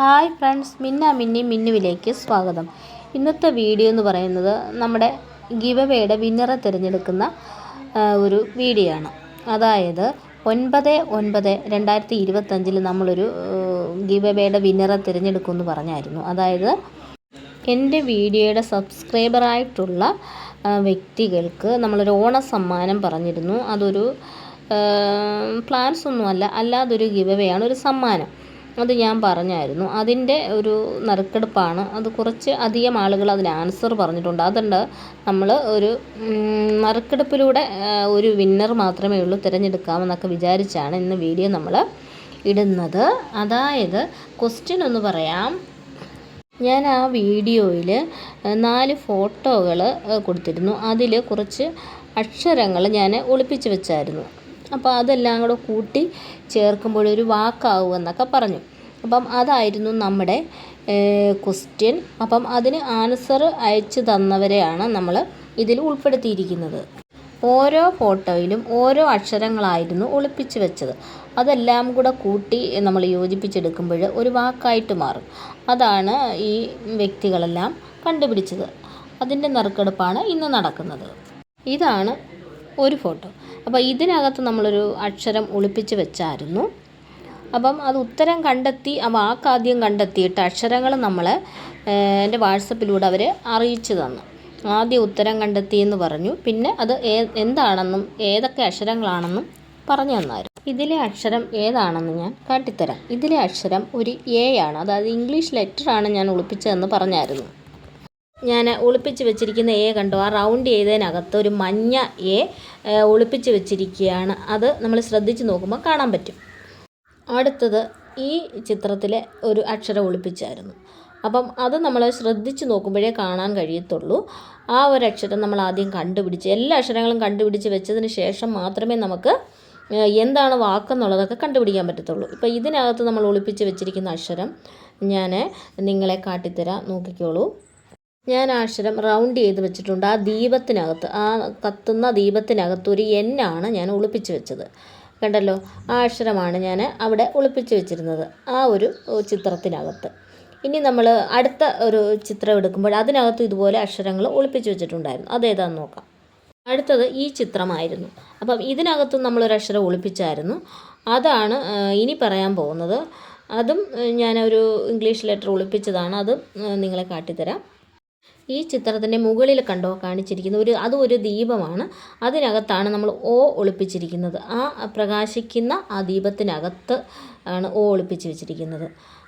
Hi friends മിന്ന മിന്നി മിന്നുവിലേക്ക് സ്വാഗതം. ഇന്നത്തെ വീഡിയോ എന്ന് പറയുന്നത് നമ്മുടെ ഗിവവേയുടെ വിന്നറെ തിരഞ്ഞെടുക്കുന്ന ഒരു വീഡിയോ ആണ് അതായത് ഒൻപത് ഒൻപത് രണ്ടായിരത്തി ഇരുപത്തഞ്ചിൽ നമ്മളൊരു ഗിവവേയുടെ വിന്നറെ തിരഞ്ഞെടുക്കുമെന്ന് പറഞ്ഞായിരുന്നു. അതായത് എന്റെ വീഡിയോയുടെ സബ്സ്ക്രൈബറായിട്ടുള്ള വ്യക്തികൾക്ക് നമ്മളൊരു ഓണ സമ്മാനം പറഞ്ഞിരുന്നു. അതൊരു പ്ലാൻസ് ഒന്നുമല്ല അല്ലാതൊരു ഗിവവേയാണ് ഒരു സമ്മാനം. അത് ഞാൻ പറഞ്ഞായിരുന്നു. അതിന്റെ ഒരു നറുക്കെടുപ്പാണ്. അത് കുറച്ച് അധികം ആളുകൾ അതിന് ആൻസർ പറഞ്ഞിട്ടുണ്ട്. അതുകൊണ്ട് നമ്മൾ ഒരു നറുക്കെടുപ്പിലൂടെ ഒരു വിന്നർ മാത്രമേ ഉള്ളൂ തിരഞ്ഞെടുക്കാമെന്നൊക്കെ വിചാരിച്ചാണ് ഇന്ന് വീഡിയോ നമ്മൾ ഇടുന്നത്. അതായത് ക്വസ്റ്റ്യൻ ഒന്ന് പറയാം. ഞാൻ ആ വീഡിയോയിൽ നാല് ഫോട്ടോകൾ കൊടുത്തിരുന്നു. അതിൽ കുറച്ച് അക്ഷരങ്ങൾ ഞാൻ ഒളിപ്പിച്ച് വെച്ചായിരുന്നു. അപ്പോൾ അതെല്ലാം കൂടെ കൂട്ടി ചേർക്കുമ്പോൾ ഒരു വാക്കാവും എന്നൊക്കെ പറഞ്ഞു. അപ്പം അതായിരുന്നു നമ്മുടെ ക്വസ്റ്റ്യൻ അപ്പം അതിന് ആൻസർ അയച്ചു തന്നവരെയാണ് നമ്മൾ ഇതിൽ ഉൾപ്പെടുത്തിയിരിക്കുന്നത്. ഓരോ ഫോട്ടോയിലും ഓരോ അക്ഷരങ്ങളായിരുന്നു ഒളിപ്പിച്ചു വെച്ചത്. അതെല്ലാം കൂടെ കൂട്ടി നമ്മൾ യോജിപ്പിച്ചെടുക്കുമ്പോൾ ഒരു വാക്കായിട്ട് മാറും. അതാണ് ഈ വ്യക്തികളെല്ലാം കണ്ടുപിടിച്ചത്. അതിന്റെ നറുക്കെടുപ്പാണ് ഇന്ന് നടക്കുന്നത്. ഇതാണ് ഒരു ഫോട്ടോ. അപ്പോൾ ഇതിനകത്ത് നമ്മളൊരു അക്ഷരം ഒളിപ്പിച്ച് വെച്ചായിരുന്നു. അപ്പം അത് ഉത്തരം കണ്ടെത്തി ആ വാക്കാദ്യം കണ്ടെത്തിയിട്ട് അക്ഷരങ്ങൾ നമ്മൾ എന്റെ വാട്സപ്പിലൂടെ അവർ അറിയിച്ചു തന്നു. ആദ്യം ഉത്തരം കണ്ടെത്തി എന്ന് പറഞ്ഞു. പിന്നെ അത് എന്താണെന്നും ഏതൊക്കെ അക്ഷരങ്ങളാണെന്നും പറഞ്ഞു തന്നായിരുന്നു. ഇതിലെ അക്ഷരം ഏതാണെന്ന് ഞാൻ കാട്ടിത്തരാം. ഇതിലെ അക്ഷരം ഒരു എ ആണ്. അതായത് ഇംഗ്ലീഷ് ലെറ്ററാണ് ഞാൻ ഒളിപ്പിച്ചതെന്ന് പറഞ്ഞായിരുന്നു. ഞാൻ ഒളിപ്പിച്ച് വെച്ചിരിക്കുന്ന എ കണ്ടോ? ആ റൗണ്ട് ചെയ്തതിനകത്ത് ഒരു മഞ്ഞ എ ഒളിപ്പിച്ച് വെച്ചിരിക്കുകയാണ്. അത് നമ്മൾ ശ്രദ്ധിച്ച് നോക്കുമ്പോൾ കാണാൻ പറ്റും. അടുത്തത് ഈ ചിത്രത്തിലെ ഒരു അക്ഷരം ഒളിപ്പിച്ചായിരുന്നു. അപ്പം അത് നമ്മൾ ശ്രദ്ധിച്ച് നോക്കുമ്പോഴേ കാണാൻ കഴിയത്തുള്ളൂ. ആ ഒരു അക്ഷരം നമ്മൾ ആദ്യം കണ്ടുപിടിച്ച് എല്ലാ അക്ഷരങ്ങളും കണ്ടുപിടിച്ച് വെച്ചതിന് ശേഷം മാത്രമേ നമുക്ക് എന്താണ് വാക്കെന്നുള്ളതൊക്കെ കണ്ടുപിടിക്കാൻ പറ്റത്തുള്ളൂ. ഇപ്പോൾ ഇതിനകത്ത് നമ്മൾ ഒളിപ്പിച്ച് വെച്ചിരിക്കുന്ന അക്ഷരം ഞാൻ നിങ്ങളെ കാട്ടിത്തരാം. നോക്കിക്കോളൂ. ഞാൻ അക്ഷരം റൗണ്ട് ചെയ്ത് വെച്ചിട്ടുണ്ട്. ആ ദീപത്തിനകത്ത് ആ കത്തുന്ന ദീപത്തിനകത്ത് ഒരു എന്നാണ് ഞാൻ ഒളിപ്പിച്ച് വെച്ചത്. കണ്ടല്ലോ? ആ അക്ഷരമാണ് ഞാൻ അവിടെ ഒളിപ്പിച്ച് വെച്ചിരുന്നത്. ആ ഒരു ചിത്രത്തിനകത്ത്. ഇനി നമ്മൾ അടുത്ത ഒരു ചിത്രം എടുക്കുമ്പോൾ അതിനകത്ത് ഇതുപോലെ അക്ഷരങ്ങൾ ഒളിപ്പിച്ച് വെച്ചിട്ടുണ്ടായിരുന്നു. അതേതാന്ന് നോക്കാം. അടുത്തത് ഈ ചിത്രമായിരുന്നു. അപ്പം ഇതിനകത്ത് നമ്മളൊരു അക്ഷരം ഒളിപ്പിച്ചായിരുന്നു. അതാണ് ഇനി പറയാൻ പോകുന്നത്. അതും ഞാനൊരു ഇംഗ്ലീഷ് ലെറ്റർ ഒളിപ്പിച്ചതാണ്. അത് നിങ്ങളെ കാട്ടിത്തരാം. ഈ ചിത്രത്തിന്റെ മുകളിൽ കണ്ടോ കാണിച്ചിരിക്കുന്ന ഒരു അതും ഒരു ദീപമാണ്. അതിനകത്താണ് നമ്മൾ ഓ ഒളിപ്പിച്ചിരിക്കുന്നത്. ആ പ്രകാശിക്കുന്ന ആ ദീപത്തിനകത്ത് ആണ് ഓ ഒളിപ്പിച്ച് വെച്ചിരിക്കുന്നത്.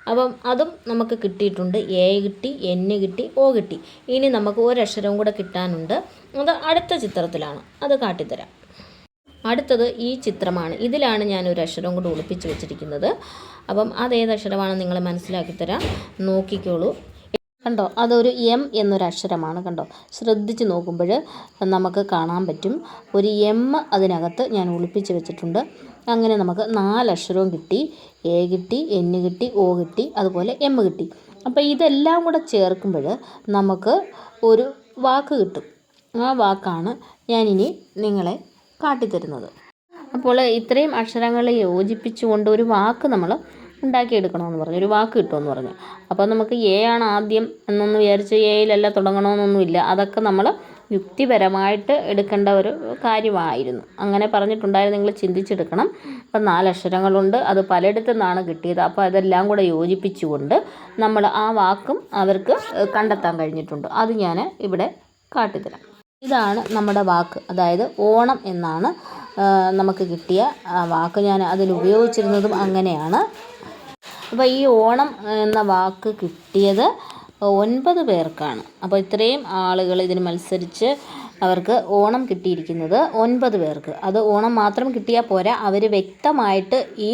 അപ്പം അതും നമുക്ക് കിട്ടിയിട്ടുണ്ട്. എ കിട്ടി എൻ കിട്ടി ഓ കിട്ടി. ഇനി നമുക്ക് ഒരക്ഷരവും കൂടെ കിട്ടാനുണ്ട്. അത് അടുത്ത ചിത്രത്തിലാണ്. അത് കാട്ടിത്തരാം. അടുത്തത് ഈ ചിത്രമാണ്. ഇതിലാണ് ഞാൻ ഒരു അക്ഷരം കൂടെ ഒളിപ്പിച്ച് വെച്ചിരിക്കുന്നത്. അപ്പം അതേത് അക്ഷരമാണ് നിങ്ങൾ മനസ്സിലാക്കി തരാം. നോക്കിക്കോളൂ. കണ്ടോ? അതൊരു എം എന്നൊരു അക്ഷരമാണ് കണ്ടോ? ശ്രദ്ധിച്ച് നോക്കുമ്പോൾ നമുക്ക് കാണാൻ പറ്റും. ഒരു എം അതിനകത്ത് ഞാൻ ഒളിപ്പിച്ച് വെച്ചിട്ടുണ്ട്. അങ്ങനെ നമുക്ക് നാല് അക്ഷരവും കിട്ടി. എ കിട്ടി എൻ കിട്ടി ഒ കിട്ടി അതുപോലെ എം കിട്ടി. അപ്പോൾ ഇതെല്ലാം കൂടെ ചേർക്കുമ്പോൾ നമുക്ക് ഒരു വാക്ക് കിട്ടും. ആ വാക്കാണ് ഞാനിനി നിങ്ങളെ കാട്ടിത്തരുന്നത്. അപ്പോൾ ഇത്രയും അക്ഷരങ്ങളെ യോജിപ്പിച്ചുകൊണ്ട് ഒരു വാക്ക് നമ്മൾ ഉണ്ടാക്കിയെടുക്കണമെന്ന് പറഞ്ഞു ഒരു വാക്ക് കിട്ടുമെന്ന് പറഞ്ഞു. അപ്പോൾ നമുക്ക് എ ആണ് ആദ്യം എന്നൊന്ന് വിചാരിച്ച് എയിലല്ല തുടങ്ങണമെന്നൊന്നുമില്ല. അതൊക്കെ നമ്മൾ യുക്തിപരമായിട്ട് എടുക്കേണ്ട ഒരു കാര്യമായിരുന്നു. അങ്ങനെ പറഞ്ഞിട്ടുണ്ടായിരുന്നു നിങ്ങൾ ചിന്തിച്ചെടുക്കണം. അപ്പം നാലക്ഷരങ്ങളുണ്ട് അത് പലയിടത്തു നിന്നാണ് കിട്ടിയത്. അപ്പോൾ അതെല്ലാം കൂടെ യോജിപ്പിച്ചുകൊണ്ട് നമ്മൾ ആ വാക്കും അവർക്ക് കണ്ടെത്താൻ കഴിഞ്ഞിട്ടുണ്ട്. അത് ഞാൻ ഇവിടെ കാട്ടിത്തരാം. ഇതാണ് നമ്മുടെ വാക്ക്. അതായത് ഓണം എന്നാണ് നമുക്ക് കിട്ടിയ വാക്ക്. ഞാൻ അതിൽ ഉപയോഗിച്ചിരുന്നതും അങ്ങനെയാണ്. അപ്പോൾ ഈ ഓണം എന്ന വാക്ക് കിട്ടിയത് ഒൻപത് പേർക്കാണ്. അപ്പോൾ ഇത്രയും ആളുകൾ ഇതിന് മത്സരിച്ച് അവർക്ക് ഓണം കിട്ടിയിരിക്കുന്നത് ഒൻപത് പേർക്ക്. അത് ഓണം മാത്രം കിട്ടിയാൽ പോരാ. അവർ വ്യക്തമായിട്ട് ഈ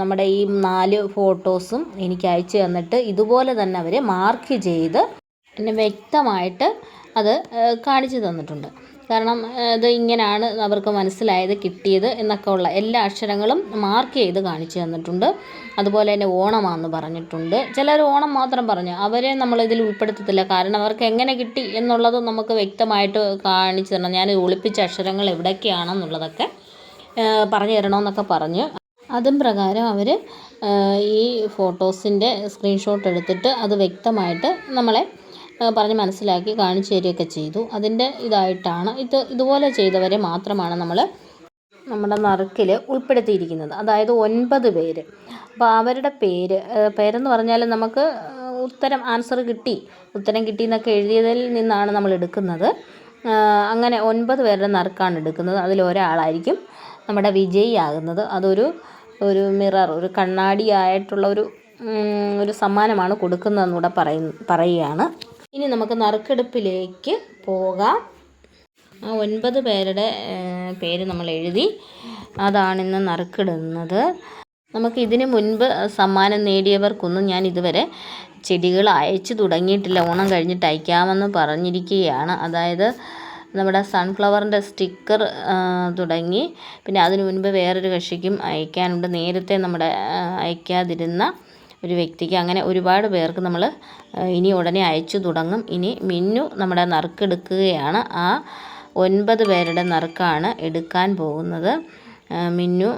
നമ്മുടെ ഈ നാല് ഫോട്ടോസും എനിക്ക് അയച്ചു തന്നിട്ട് ഇതുപോലെ തന്നെ അവർ മാർക്ക് ചെയ്ത് പിന്നെ വ്യക്തമായിട്ട് അത് കാണിച്ചു തന്നിട്ടുണ്ട്. കാരണം ഇത് ഇങ്ങനെയാണ് അവർക്ക് മനസ്സിലായത് കിട്ടിയത് എന്നൊക്കെ ഉള്ള എല്ലാ അക്ഷരങ്ങളും മാർക്ക് ചെയ്ത് കാണിച്ചു തന്നിട്ടുണ്ട്. അതുപോലെ തന്നെ ഓണമാണെന്ന് പറഞ്ഞിട്ടുണ്ട്. ചിലർ ഓണം മാത്രം പറഞ്ഞു. അവരെ നമ്മൾ ഇതിൽ ഉൾപ്പെടുത്തത്തില്ല. കാരണം അവർക്ക് എങ്ങനെ കിട്ടി എന്നുള്ളത് നമുക്ക് വ്യക്തമായിട്ട് കാണിച്ചു തരണം. ഞാൻ ഒളിപ്പിച്ച അക്ഷരങ്ങൾ എവിടെയൊക്കെയാണെന്നുള്ളതൊക്കെ പറഞ്ഞു തരണമെന്നൊക്കെ പറഞ്ഞ്. അതും പ്രകാരം അവർ ഈ ഫോട്ടോസിന്റെ സ്ക്രീൻഷോട്ട് എടുത്തിട്ട് അത് വ്യക്തമായിട്ട് നമ്മളെ പറഞ്ഞ് മനസ്സിലാക്കി കാണിച്ചു തരികയൊക്കെ ചെയ്തു. അതിന്റെ ഇതായിട്ടാണ് ഇത് ഇതുപോലെ ചെയ്തവരെ മാത്രമാണ് നമ്മൾ നമ്മുടെ നറുക്കിൽ ഉൾപ്പെടുത്തിയിരിക്കുന്നത്. അതായത് ഒൻപത് പേര്. അപ്പോൾ അവരുടെ പേര് പേരെന്ന് പറഞ്ഞാൽ നമുക്ക് ഉത്തരം ആൻസർ കിട്ടി. ഉത്തരം കിട്ടി എന്നൊക്കെ എഴുതിയതിൽ നിന്നാണ് നമ്മൾ എടുക്കുന്നത്. അങ്ങനെ ഒൻപത് പേരുടെ നറുക്കാണ് എടുക്കുന്നത്. അതിൽ ഒരാളായിരിക്കും നമ്മുടെ വിജയിയാകുന്നത് അതൊരു ഒരു മിറർ ഒരു കണ്ണാടിയായിട്ടുള്ള ഒരു ഒരു സമ്മാനമാണ് കൊടുക്കുന്നതെന്നൂടെ പറയുന്നു പറയുകയാണ്. ഇനി നമുക്ക് നറുക്കെടുപ്പിലേക്ക് പോകാം. ആ ഒൻപത് പേരുടെ പേര് നമ്മൾ എഴുതി. അതാണ് ഇന്ന് നറുക്കിടുന്നത്. നമുക്ക് ഇതിന് മുൻപ് സമ്മാനം നേടിയവർക്കൊന്നും ഞാൻ ഇതുവരെ ചെടികൾ അയച്ചു തുടങ്ങിയിട്ടില്ല. ഓണം കഴിഞ്ഞിട്ട് അയക്കാമെന്ന് പറഞ്ഞിരിക്കുകയാണ്. അതായത് നമ്മുടെ സൺഫ്ലവറിന്റെ സ്റ്റിക്കർ തുടങ്ങി. പിന്നെ അതിനു മുൻപ് വേറൊരു കക്ഷിക്കും അയക്കാനുണ്ട്. നേരത്തെ നമ്മുടെ അയക്കാതിരുന്ന ഒരു വ്യക്തിക്ക് അങ്ങനെ ഒരുപാട് പേർക്ക് നമ്മൾ ഇനി ഉടനെ അയച്ചു തുടങ്ങും. ഇനി മിന്നു നമ്മുടെ നറുക്കെടുക്കുകയാണ് ആ ഒൻപത് പേരുടെ നറുക്കാണ് എടുക്കാൻ പോകുന്നത്. മിന്നു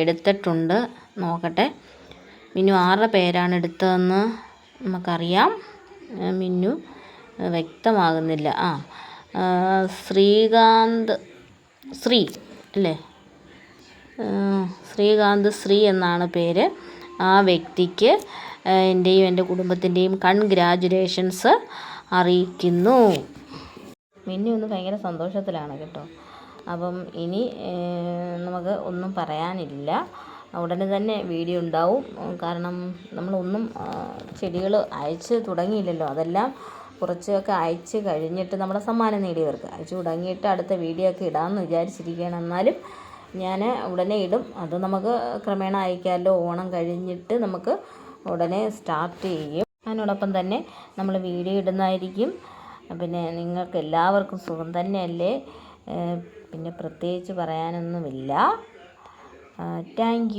എടുത്തിട്ടുണ്ട്. നോക്കട്ടെ. മിന്നു ആറ് പേരാണ് എടുത്തതെന്ന് നമുക്കറിയാം. മിന്നു വ്യക്തമാകുന്നില്ല. ആ ശ്രീകാന്ത് ശ്രീ അല്ലേ? ശ്രീകാന്ത് ശ്രീ എന്നാണ് പേര്. ആ വ്യക്തിക്ക് എന്റെയും എന്റെ കുടുംബത്തിന്റെയും കൺഗ്രാജുലേഷൻസ് അറിയിക്കുന്നു. മിന്നി ഒന്ന് ഭയങ്കര സന്തോഷത്തിലാണ് കേട്ടോ. അപ്പം ഇനി നമുക്ക് ഒന്നും പറയാനില്ല. ഉടനെ തന്നെ വീഡിയോ ഉണ്ടാവും. കാരണം നമ്മളൊന്നും ചെടികൾ അയച്ച് തുടങ്ങിയില്ലല്ലോ. അതെല്ലാം കുറച്ചൊക്കെ അയച്ച് കഴിഞ്ഞിട്ട് നമ്മുടെ സമ്മാനം നേടിയവർക്ക്. അയച്ചു തുടങ്ങിയിട്ട് അടുത്ത വീഡിയോ ഒക്കെ ഇടാമെന്ന് വിചാരിച്ചിരിക്കുകയാണ്. എന്നാലും ഞാൻ ഉടനെ ഇടും. അത് നമുക്ക് ക്രമേണ അയക്കാമല്ലോ. ഓണം കഴിഞ്ഞിട്ട് നമുക്ക് ഉടനെ സ്റ്റാർട്ട് ചെയ്യും. അതിനോടൊപ്പം തന്നെ നമ്മൾ വീഡിയോ ഇടുന്നതായിരിക്കും. പിന്നെ നിങ്ങൾക്ക് എല്ലാവർക്കും സുഖം തന്നെയല്ലേ? പിന്നെ പ്രത്യേകിച്ച് പറയാനൊന്നുമില്ല. താങ്ക്